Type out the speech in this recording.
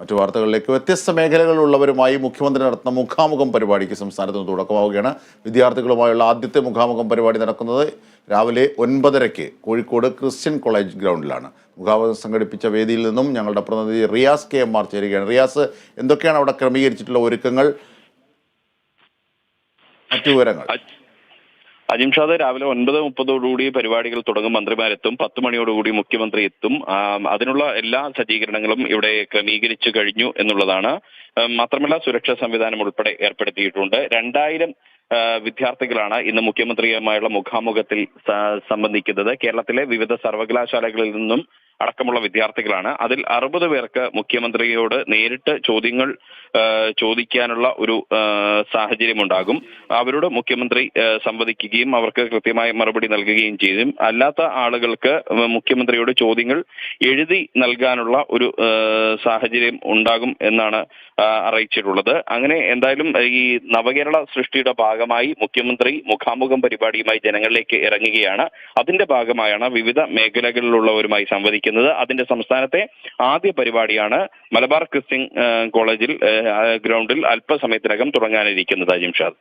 മറ്റു വാർത്തകളിലേക്ക് വ്യത്യസ്ത മേഖലകളിലുള്ളവരുമായി മുഖ്യമന്ത്രി നടത്തുന്ന മുഖാമുഖം പരിപാടിക്ക് സംസ്ഥാനത്ത് നിന്ന് തുടക്കമാവുകയാണ്. വിദ്യാർത്ഥികളുമായുള്ള ആദ്യത്തെ മുഖാമുഖം പരിപാടി നടക്കുന്നത് രാവിലെ ഒൻപതരയ്ക്ക് കോഴിക്കോട് ക്രിസ്ത്യൻ കോളേജ് ഗ്രൗണ്ടിലാണ്. മുഖാമുഖം സംഘടിപ്പിച്ച വേദിയിൽ നിന്നും ഞങ്ങളുടെ പ്രതിനിധി റിയാസ് കെ എം ആർ ചേരുകയാണ്. റിയാസ് എന്തൊക്കെയാണ് അവിടെ ക്രമീകരിച്ചിട്ടുള്ള ഒരുക്കങ്ങൾ? മറ്റു വിവരങ്ങൾ. അജിംഷാദ് രാവിലെ ഒൻപത് മുപ്പതോടുകൂടി പരിപാടികൾ തുടങ്ങും. മന്ത്രിമാരെത്തും. പത്ത് മണിയോടുകൂടി മുഖ്യമന്ത്രി എത്തും. അതിനുള്ള എല്ലാ സജ്ജീകരണങ്ങളും ഇവിടെ ക്രമീകരിച്ചു കഴിഞ്ഞു എന്നുള്ളതാണ് മാത്രമല്ല സുരക്ഷാ സംവിധാനം ഉൾപ്പെടെ ഏർപ്പെടുത്തിയിട്ടുണ്ട്. രണ്ടായിരം വിദ്യാർത്ഥികളാണ് ഇന്ന് മുഖ്യമന്ത്രിയുമായുള്ള മുഖാമുഖത്തിൽ സംബന്ധിക്കുന്നത്. കേരളത്തിലെ വിവിധ സർവകലാശാലകളിൽ നിന്നും അടക്കമുള്ള വിദ്യാർത്ഥികളാണ്. അതിൽ അറുപത് പേർക്ക് മുഖ്യമന്ത്രിയോട് നേരിട്ട് ചോദ്യങ്ങൾ ചോദിക്കാനുള്ള ഒരു സാഹചര്യം ഉണ്ടാകും അവരോട് മുഖ്യമന്ത്രി സംവദിക്കുകയും അവർക്ക് കൃത്യമായ മറുപടി നൽകുകയും ചെയ്യും. അല്ലാത്ത ആളുകൾക്ക് മുഖ്യമന്ത്രിയോട് ചോദ്യങ്ങൾ എഴുതി നൽകാനുള്ള ഒരു സാഹചര്യം ഉണ്ടാകും എന്നാണ് അറിയിച്ചിട്ടുള്ളത്. അങ്ങനെ എന്തായാലും ഈ നവകേരള സൃഷ്ടിയുടെ ഭാഗമായി മുഖ്യമന്ത്രി മുഖാമുഖം പരിപാടിയുമായി ജനങ്ങളിലേക്ക് ഇറങ്ങുകയാണ്. അതിന്റെ ഭാഗമായാണ് വിവിധ മേഖലകളിലുള്ളവരുമായി സംവദിക്കുന്നത്. അതിന്റെ സംസ്ഥാനത്തെ ആദ്യ പരിപാടിയാണ് മലബാർ ക്രിസ്ത്യൻ കോളേജിൽ ഗ്രൗണ്ടിൽ അല്പസമയത്തിനകം തുടങ്ങാനിരിക്കുന്നത് അജിംഷാദ്